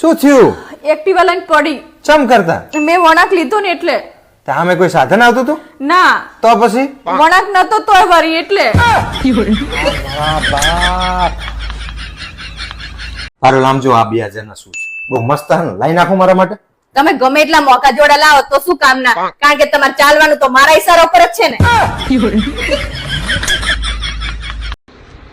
શું થયું? એક્ટિવા લઈને પડી. ચમ કરતા? મેં વણાક લીધો ને એટલે. આમે કોઈ સાધન આવતું હતું ના. તો પછી? વણાક નતો તોય વરી એટલે. નામ જો આ બે હજાર શું છે? બહુ મસ્ત ને? લાઈ નાખો મારા માટે. તમે ગમે એટલા મોકા જોડા લાવો તો શું કામના? કારણ કે તમારે ચાલવાનું તો મારા ઈશારા ઉપર જ છે ને.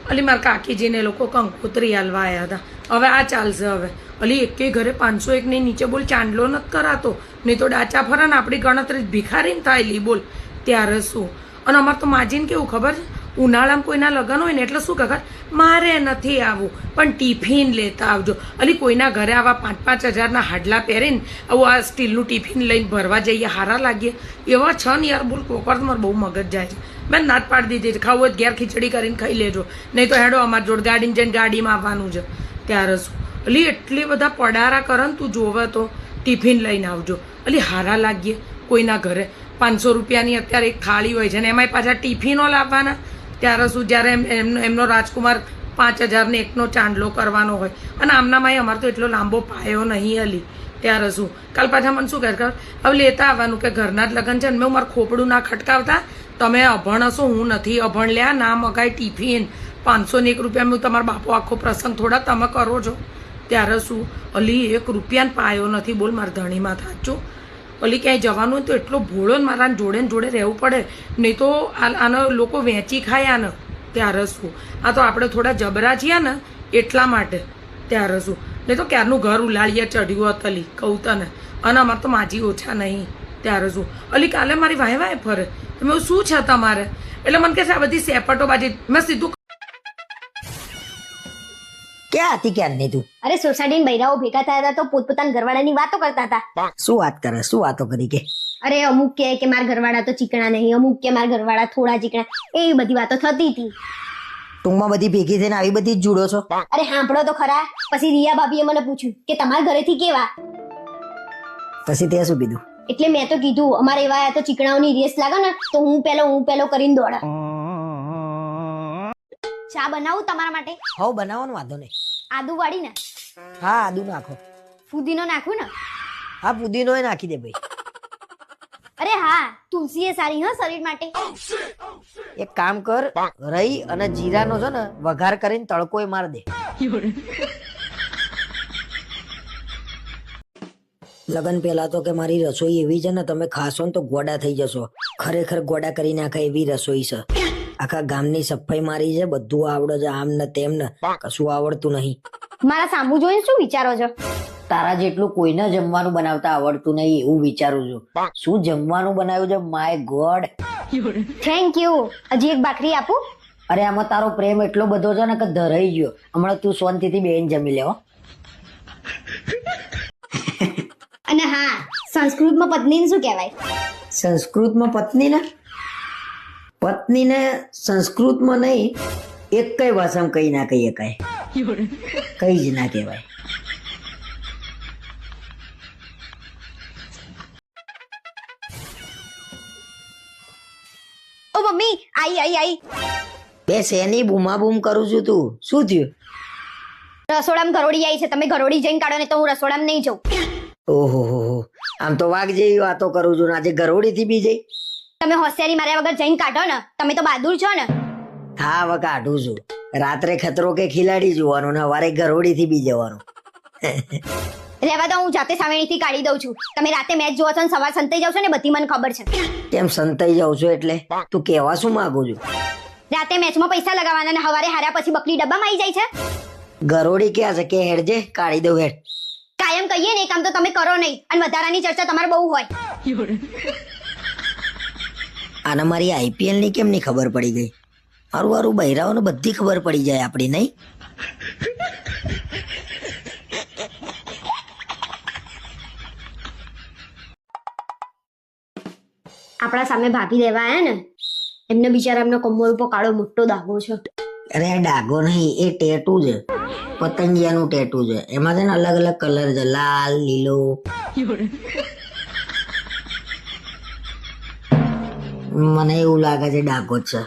અલી મારા કાકીજીને લોકો કંકોત્રી હાલવા આવ્યા હતા. હવે આ ચાલશે હવે. અલી એકે ઘરે પાંચસો એક નહીં નીચે બોલ, ચાંદલો નથી કરાતો. નહીં તો ડાચા ફરા ને આપણી ગણતરી ભિખારીને થાયલી બોલ. ત્યારે શું? અને અમારે તો માજીને કેવું ખબર છે? ઉનાળામાં કોઈના લગ્ન હોય ને એટલે શું ખબર? મારે નથી આવવું. પણ ટિફિન લેતા આવજો. અલી કોઈના ઘરે આવા પાંચ પાંચ હજારના હાડલા પહેરીને આવું આ સ્ટીલનું ટિફિન લઈને ભરવા જઈએ, હારા લાગીએ. એવા છ ને યાર બોલ, કોકર મારે બહુ મગજ જાય છે. મેં નાત પાડી દીધી ખાવું હોય ઘેર ખીચડી કરીને ખાઈ લેજો. નહીં તો હેડો અમારી જોડે ગાડીને જઈને ગાડીમાં આવવાનું છે. ત્યારે શું? અલી, એટલી બધા પડારા કરે ને તું જોવે તો ટિફિન લઈને આવજો. અલી, હારા લાગીએ કોઈના ઘરે. પાંચસો રૂપિયાની અત્યારે એક થાળી હોય છે ને એમાંય પાછા ટિફિનો લાવવાના. ત્યારે શું? જ્યારે એમ એમનો એમનો રાજકુમાર પાંચ હજારને એકનો ચાંદલો કરવાનો હોય. અને આમનામાંય અમારે તો એટલો લાંબો પાયો નહીં અલી. ત્યારે શું? કાલ પાછા મને શું કહે? હવે લેતા આવવાનું કે ઘરના જ લગ્ન છે ને મેં મારું ખોપડું ના ખટકાવતા? તમે અભણ હશો, હું નથી અભણ. લ્યા, ના મગાય ટિફિન. પાંચસો ને એક હું તમારો બાપો આખો પ્રસંગ થોડા તમે કરો છો. ત્યારે શું? અલી, એક રૂપિયાને પાયો નથી. બોલ, મારા ધણીમાં થાચો અલી, ક્યાંય જવાનું તો એટલો ભોળો ને મારા જોડે ને જોડે રહેવું પડે. નહીં તો આનો લોકો વેચી ખાય આને. ત્યારે શું? આ તો આપણે થોડા જબરા છીએ ને, એટલા માટે. ત્યારે શું? નહીં તો ક્યારનું ઘર ઉલાળીએ હતું અલી, કહું તને. અને અમારે તો માજી ઓછા નહીં. ત્યારે શું? અલી, કાલે મારી વાય વાય ફરે. તો મેં શું છે તમારે? એટલે મને કહે છે આ બધી સેપટો બાજી. મેં સીધું ક્યાં હતી ક્યારની તું? અરે સોસાયટી બૈરાઓ ભેગા થયા હતા તો પોતપોતાના ઘરવાળાની વાતો કરતા હતા. શું વાત કરે? શું વાતો કરી કે? અરે અમુક કે કે મારા ઘરવાળા તો ચીકણા નહીં અમુક કે મારા ઘરવાળા થોડા ચીકણા. એ બધી વાતો થતી હતી. ટૂંકમાં બધી ભેગી થઈને આવી બધી જ જુડો છો? અરે સાંભળો તો ખરા. પછી રિયા ભાભીએ મને પૂછ્યું કે તમારા ઘરેથી કેવા? પછી તે શું કીધું? એટલે મેં તો કીધું અમારે એવા તો ચીકણાઓની રેસ લાગે ને તો હું પેલો હું પેલો કરીને દોડા ચા બનાવું તમારા માટે? હવ બનાવવાનો વાંધો નહીં. આદુ વાળી ને? હા આદુ નાખો. ફુદીનો નાખું ને? હા પુદીનો નાખી દે ભાઈ. અરે હા તુલસી એ સારી હા શરીર માટે. એક કામ કર રહી અને જીરાનો છે ને વઘાર કરીને તડકો એ માર દે. લગન પહેલા તો કે મારી રસોઈ એવી છે ને તમે ખાશો ને તો ગોડા થઈ જશો. ખરેખર ગોડા કરી નાખે એવી રસોઈ છે. આખા ગામની સફાઈ મારી છે બધું આવડે છે આમ ને તેમ ને. કશું આવડતું નહીં. મારા સાંભુ જોઈને શું વિચારો છો? તારા જેટલું કોઈને જમવાનું બનાવતા આવડતું નહીં એવું વિચારું છું. શું જમવાનું બનાવ્યું છે? My God. થેન્ક યુ હજી એક ભાખરી આપું? અરે આમાં તારો પ્રેમ એટલો બધો છે ને કે ધરાઈ ગયો. હમણાં તું શાંતિથી બેન જમી લેવો હા સંસ્કૃતમાં પત્નીને શું કહેવાય? સંસ્કૃતમાં પત્નીને? પત્નીને સંસ્કૃતમાં નહીં એક કઈ ભાષામાં કઈ ના કહીએ કઈ. કઈ જ ના કહેવાય. ઓ મમ્મી આઈ આઈ આઈ. બે શેની બૂમા બૂમ કરું છું તું. શું થયું? રસોડામાં ઘરોડી આવી છે. તમે ઘરોડી જઈને કાઢો ને તો હું રસોડામાં નહીં જઉં. ઓહો હો હો. આમ તો વાઘ જેવી વાતો કરું છું ને આજે ગરોડીથી બી જઈ. તમે હોશિયારી માર્યા વગર જઈને કાઢો ને તમે તો બહાદુર છો ને. હા હવે કાઢું છું. રાત્રે ખતરો કે ખિલાડી જોવાનું ને સવારે ગરોડીથી બી જવાનું. રહેવા દો હું જાતે સામેણીથી કાઢી દઉં છું. તમે રાતે મેચ જોવો છો ને સવાર સંતાઈ જાવ છો ને બધી મને ખબર છે. કેમ સંતાઈ જાવ છું એટલે? તું કેવા શું માંગુ છું? રાતે મેચમાં પૈસા લગાવવાના અને સવારે હાર્યા પછી બકરી ડબ્બામાં આવી જાય છે? ગરોડી ક્યાં છે? કે હેડજે કાઢી દઉં હેડ. કહીએ ને એ કામ તો તમે કરો નહીં. અને વધારાની ચર્ચા તમારે બહુ હોય. આને મારી આઈપીએલની કેમ ની ખબર પડી ગઈ? મારું મારું બહેરાઓને બધી ખબર પડી જાય આપણી નહીં? આપણા સામે ભાભી દેવા આયા ને એમને બિચારા એમનો કમર ઉપર કાળો મોટો દાગો છે. અરે ડાગો નહીં એ ટેટુ છે. પતંગિયાનું ટેટુ છે. એમાં છે ને અલગ અલગ કલર છે. લાલ, લીલો. મને એવું લાગે છે ડાઘો છે.